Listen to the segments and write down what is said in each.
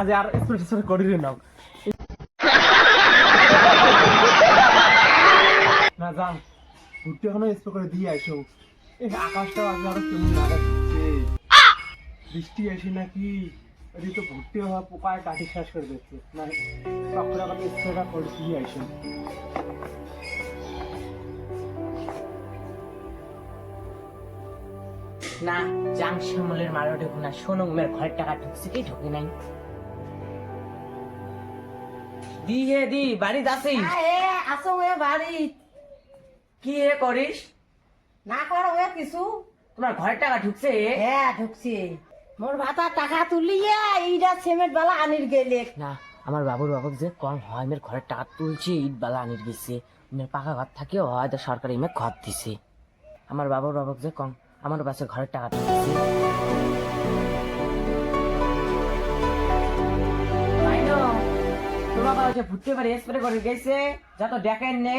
আজ আর টেস্প্রে করি নাও না। যাও। ঘুরতে এখনও স্প্রে করে দিয়ে আইসো। এই আকাশটা আজ আরও কেমন লাগাচ্ছে বৃষ্টি আসে নাকি এদিকে তো ঘুরতে হওয়া পোকায় কাটি শেষ করে দিচ্ছে। না তখন আবার স্প্রেটা করে দিয়ে আইসো। না জাং শ্যামলের মারো ঢুকুক না সোনমের ঘরের টাকা ঢুকছে কি ঢুকে নাই। দি হে দি বাড়ি আসো এ বাড়ি কি হে করিস? না করো এ কিছু। তোমার ঘরের টাকা ঢুকছে? হ্যাঁ ঢুকছি। মোর ভাতা টাকা তুলিয়ে এইটা সিমেন্ট বালা আনির গেলে। না আমার বাবুর বাবুক যে কম হয় মেয়ের ঘরের টাকা তুলছে ইট বালা আনির গেছে। মেয়ের পাকা ঘর থাকেও হয়তো সরকারি মেয়ে ঘর দিছে। আমার বাবুর বাবুক যে কম আমার বাসে ঘরের টাকা ঢুকছে মাইনো, তোমার বাবা যে ভুট্টে বাড়ি স্প্রে করে গেছে যা তো দেখেন নে।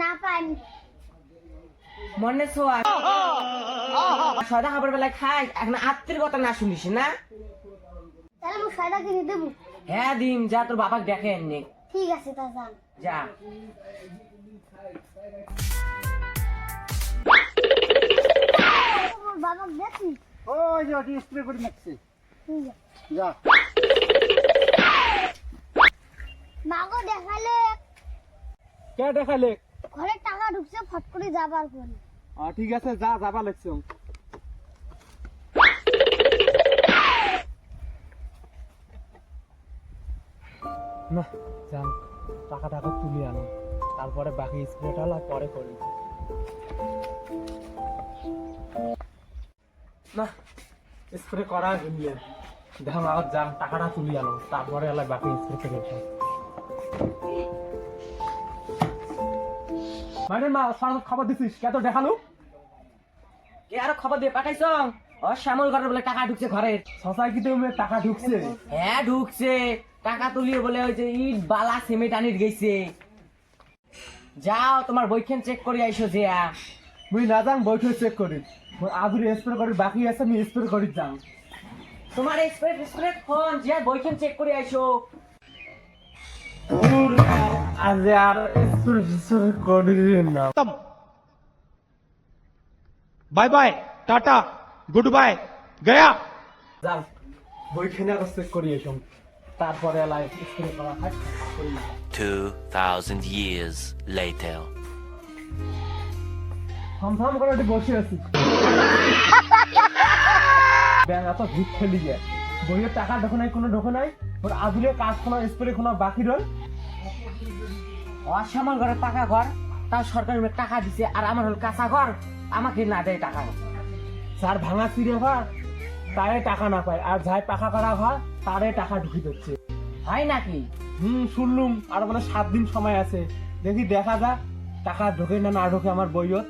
না পাইনি মনে সোয়া সদা খাবার বেলায় খাই এখন আত্মীর কথা না শুনিস না? তাহলে আমি সাদা কিনে দেবো। হ্যাঁ দিম যা তোর দেখেন নে। ঠিক আছে তা যা। ওই যে ওটি স্প্রে করে যা। মাগো দেখালে? কে দেখালে? ঘরে টাকা ঢুকছে ফট করে যাবার কোন আহ, ঠিক আছে যা যাবা লাগছে। না যান টাকা টাকা তুলে আনো। তারপরে বাকি স্প্রেটা আর পরে করি। না স্প্রে করা হইলে দেখো আবার যান টাকাটা তুলে আনো তারপরে এলা বাকি স্প্রে করে মানে মা সারা খবর দিছিস? কে তো দেখাল? কে আরও খবর দিয়ে পাঠাইছ? ও শ্যামল ঘরের বলে টাকা ঢুকছে ঘরের। সোসাইটিতে টাকা ঢুকছে? হ্যাঁ ঢুকছে। টাকা তুলিয়ে বলে ওই যে ইট বালা সিমেন্ট আনির গেছে। যাও তোমার বইখান চেক করে আইসো যে মুই না যাং বৈঠক চেক করি আগুরি স্প্রে করি বাকি আছে আমি স্প্রে করি যাও তোমার স্প্রে স্প্রে ফোন যা বৈঠক চেক করে আইছো আজ আর স্প্রে স্প্রে করি না। Bye bye tata good bye Gaya. যাও বইখানে চেক করি আইছো তারপরে লাইফ স্প্রে করা হয় 2000 years later. থমথম করে একটু বসে আছি। ব্যাং এত ভিড় খেলি গে বইয়ের টাকা ঢোকে নাই, কোনো ঢোকে নাই। ওর আদুরে কাজ কোনো স্প্রে কোনো বাকি রয় অশ্যামল ঘরের পাকা ঘর তাও সরকার টাকা দিছে, আর আমার হল কাঁচা ঘর। আমাকে না দেয় টাকা। যার ভাঙা চিড়ে ঘর, তারে টাকা না পায়। আর যাই পাকা করা ঘর, তারে টাকা ঢুকি দিচ্ছে। হয় নাকি? হুম, শুনলুম। আর বলে সাত দিন সময় আছে। দেখি দেখা যা টাকা ঢোকে না না ঢোকে আমার বইয়ত